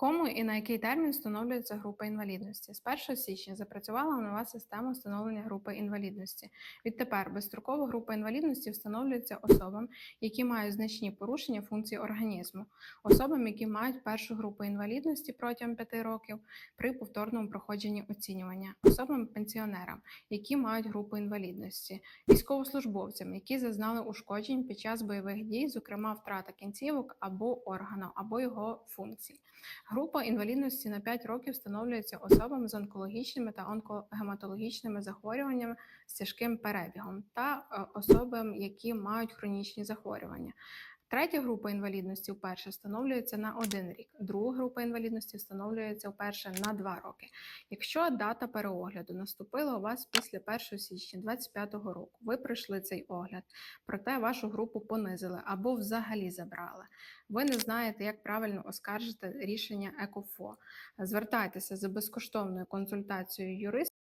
Кому і на який термін встановлюється група інвалідності? З 1 січня запрацювала нова система встановлення групи інвалідності. Відтепер безстрокова група інвалідності встановлюється особам, які мають значні порушення функцій організму, особам, які мають першу групу інвалідності протягом 5 років при повторному проходженні оцінювання, особам пенсіонерам, які мають групу інвалідності, військовослужбовцям, які зазнали ушкоджень під час бойових дій, зокрема втрата кінцівок або органу, або його функцій. Група інвалідності на 5 років встановлюється особам з онкологічними та онкогематологічними захворюваннями з тяжким перебігом та е, особам, які мають хронічні захворювання. Третя група інвалідності вперше встановлюється на один рік. Друга група інвалідності встановлюється вперше на два роки. Якщо дата переогляду наступила у вас після 1 січня 2025 року, ви пройшли цей огляд, проте вашу групу понизили або взагалі забрали. Ви не знаєте, як правильно оскаржити рішення ЕКОФО. Звертайтеся за безкоштовною консультацією юриста.